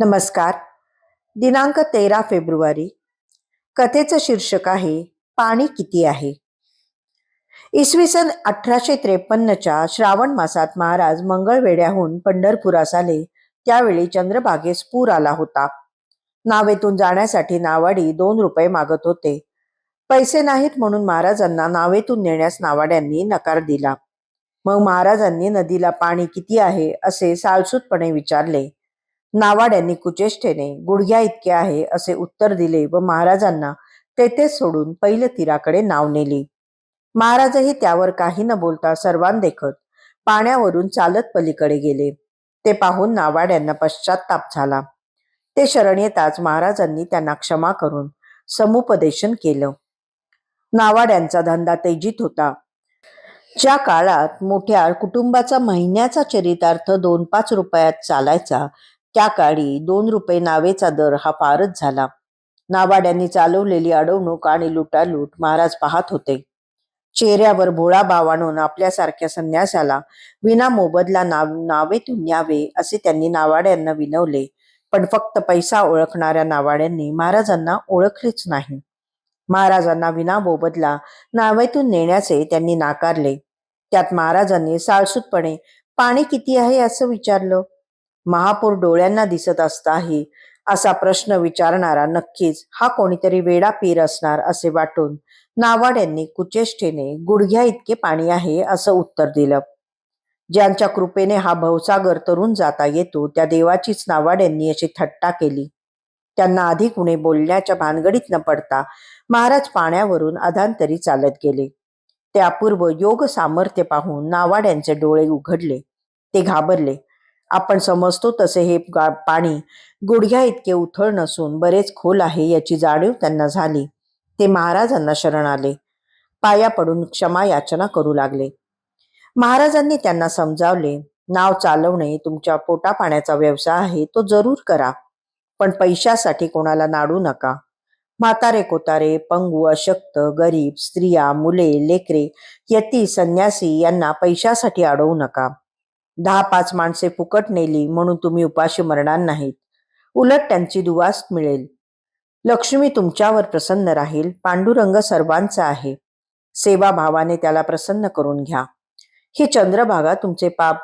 नमस्कार. दिनांक तेरा फेब्रुवारी. कथेचं शीर्षक आहे पाणी किती आहे? इसवी सन अठराशे त्रेपन्नच्या श्रावण मासात महाराज मंगळवेड्याहून पंढरपुरास आले त्यावेळी चंद्रभागेस पूर आला होता. नावेतून जाण्यासाठी नावाडी दोन रुपये मागत होते. पैसे नाहीत म्हणून महाराजांना नावेतून नेण्यास नावाड्यांनी नकार दिला. मग महाराजांनी नदीला पाणी किती आहे असे सालसूतपणे विचारले. नावाड्यांनी कुचेष्टेने गुडघ्या इतके आहे असे उत्तर दिले व महाराजांना तेथे सोडून पहिले तीराकडे नाव नेली. महाराजही त्यावर काही न बोलता सर्वांदेखत पाण्यावरून चालत पलीकडे गेले. ते पाहून नावाड्यांना पश्चाताप झाला. ते शरण येताच महाराजांनी त्यांना क्षमा करून समुपदेशन केलं. नावाड्यांचा धंदा तेजीत होता. ज्या काळात मोठ्या कुटुंबाचा महिन्याचा चरितार्थ दोन पाच रुपयात चालायचा त्या काळी दोन रुपये नावेचा दर हा फारच झाला. नावाड्यांनी चालवलेली अडवणूक आणि लुटालूट महाराज पाहत होते. चेहऱ्यावर भोळा भाव आणून आपल्यासारख्या संन्यासाला विना मोबदला नाव नावेतून न्यावे असे त्यांनी नावाड्यांना विनवले. पण फक्त पैसा ओळखणाऱ्या नावाड्यांनी महाराजांना ओळखलेच नाही. महाराजांना विना मोबदला नावेतून नेण्याचे त्यांनी नाकारले. त्यात महाराजांनी साळसूतपणे पाणी किती आहे? असं विचारलं. महापूर डोळ्यांना दिसत असताही असा प्रश्न विचारणारा नक्कीच हा कोणीतरी वेडा पीर असणार असे वाटून नावाड्यांनी कुचेष्टेने गुडघ्या इतके पाणी आहे असं उत्तर दिलं. ज्यांच्या कृपेने हा भवसागर तरुण जाता येतो त्या देवाचीच नावाड्यांनी अशी थट्टा केली. त्यांना अधिक कुणी बोलण्याच्या भानगडीत न पडता महाराज पाण्यावरून अधांतरी चालत गेले. ते अपूर्व योग सामर्थ्य पाहून नावाड्यांचे डोळे उघडले. ते घाबरले. आपण समजतो तसे हे गा- पाणी गुडघ्या इतके उथळ नसून बरेच खोल आहे याची जाणीव त्यांना झाली. ते महाराजांना शरण आले. पाया पडून क्षमा याचना करू लागले. महाराजांनी त्यांना समजावले नाव चालवणे तुमच्या पोटा पाण्याचा व्यवसाय आहे तो जरूर करा पण पैशासाठी कोणाला नाडू नका. म्हातारे कोतारे पंगू अशक्त गरीब स्त्रिया मुले लेकरे यती संन्यासी यांना पैशासाठी अडवू नका. दहा पाच माणसे फुकट नेली म्हणून तुम्ही उपाशी मरणार नाहीत. उलट त्यांची दुवास मिळेल. लक्ष्मी तुमच्यावर प्रसन्न राहील. पांडुरंग सर्वांचा आहे. सेवा भावाने त्याला प्रसन्न करून घ्या. ही चंद्रभागा तुमचे पाप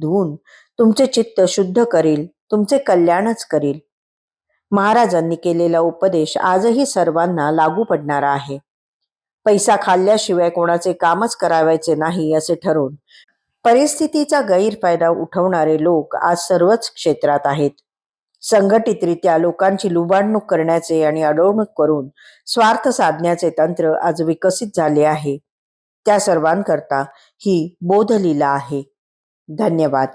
धुवून तुमचे चित्त शुद्ध करील तुमचे कल्याणच करील. महाराजांनी केलेला उपदेश आजही सर्वांना लागू पडणारा आहे. पैसा खाल्ल्याशिवाय कोणाचे कामच करावायचे नाही असे ठरवून परिस्थितीचा गैरफायदा उठवणारे लोक आज सर्वच क्षेत्रात आहेत. संघटितरित्या लोकांची लुबाडणूक करण्याचे आणि अडवणूक करून स्वार्थ साधण्याचे तंत्र आज विकसित झाले आहे. त्या सर्वांकरता ही बोधलीला आहे. धन्यवाद.